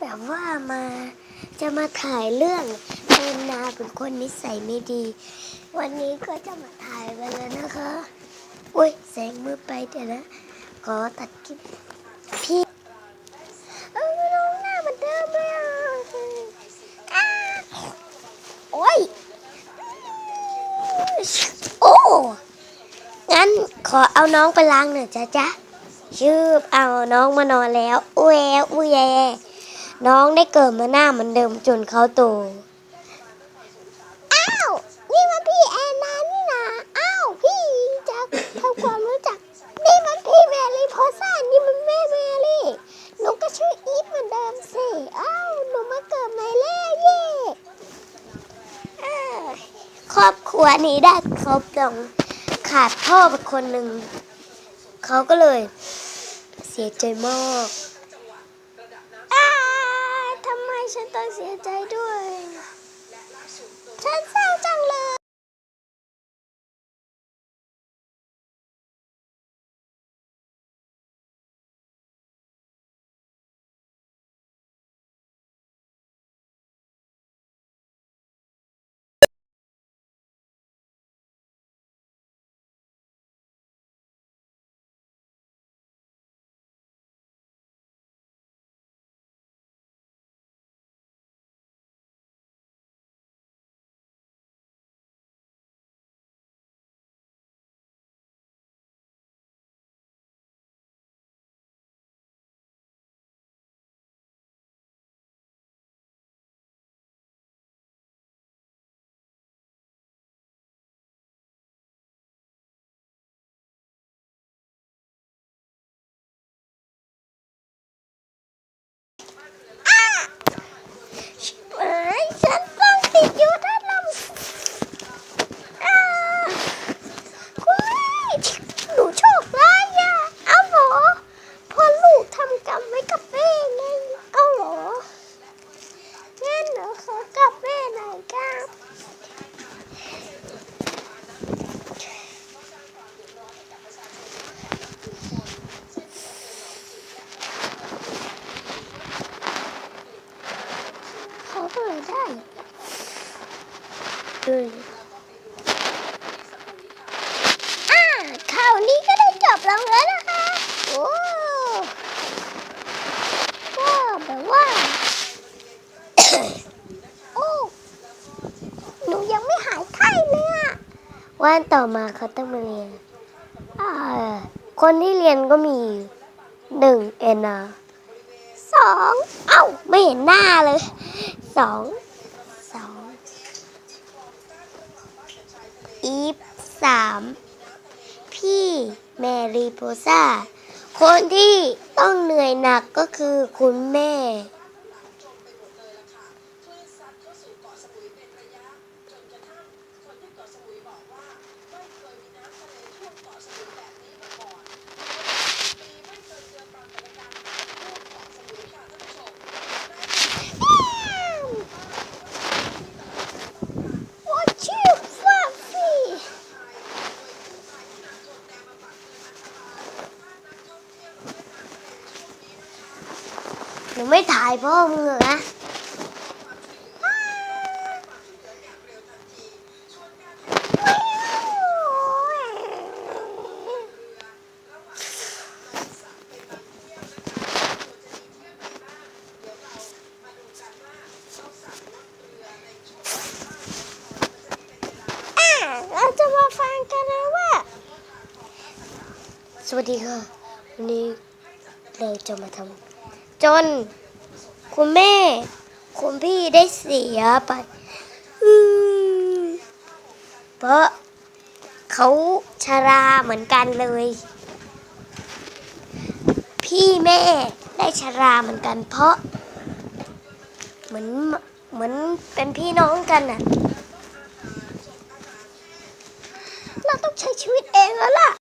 แบบว่ามาจะมาถ่ายเรื่องเป็นนาเป็นคนนิสัยไม่ดี วันนี้ก็จะมาถ่ายไปแล้วนะคะอุ้ยแสงมือไปเดี๋ยวนะ ขอตัดคลิปพี่เออน้องหน้ามันเดิมเลยอะโอ้ยโอ้งั้นขอเอาน้องไปล้างหน่อยจ้ะจ๊ะชืบเอาน้องมานอนแล้วอุ้ยอุ้ย น้องได้เกิดมาหน้าเหมือนเดิมจนเขาโต อ้าว นี่มันพี่แอนนานี่นะอ้าว พี่จะทำความรู้จัก นี่มันพี่แมรี่โพซ่านี่มันแม่แมรี่ หนูก็ชื่ออีฟเหมือนเดิมสิ อ้าว หนูมาเกิดใหม่แล้วเย่ครอบครัวนี้ได้ครบต้องขาดพ่อไปคนหนึ่ง เขาก็เลยเสียใจมาก ฉันต้องเสียใจด้วย ฉันเศร้าจังเลย เอ้ยฉันต้องติดอยู่ด้านลำอ่าคุณแม่หนูโชคร้ายอะเอาเหรอเพอลูกทำกรรมไว้กับแม่ไงเอาเหรองั้นหนูขอกลับแม่หน่อยครับ เขาก็เลยได้ เลยอ่าข่าวนี้ก็ได้จบลงแล้วนะคะ โอ้ว้าวแบบว่า โอ้ หนูยังไม่หายไข้เลยอะวันต่อมาเขาต้องมาเรียนอ่าคนที่เรียนก็มีหนึ่งเอ็นนาสอง เอ้า ไม่เห็นหน้าเลยสอง สอง อีฟสามพี่แมรี่โพซ่าคนที่ต้องเหนื่อยหนักก็คือคุณแม่ โอ้ชื่อฟ้าฟี่ หนูไม่ถ่ายพ่อมึงเหรอนะเราจะมาฟังกันนะว่า สวัสดีค่ะ วันนี้เราจะมาทำ จน คุณแม่ คุณพี่ได้เสียไปเพราะเขาชราเหมือนกันเลย พี่แม่ได้ชราเหมือนกันเพราะ เหมือนเหมือนเป็นพี่น้องกันน่ะเราต้องใช้ชีวิตเองแล้ว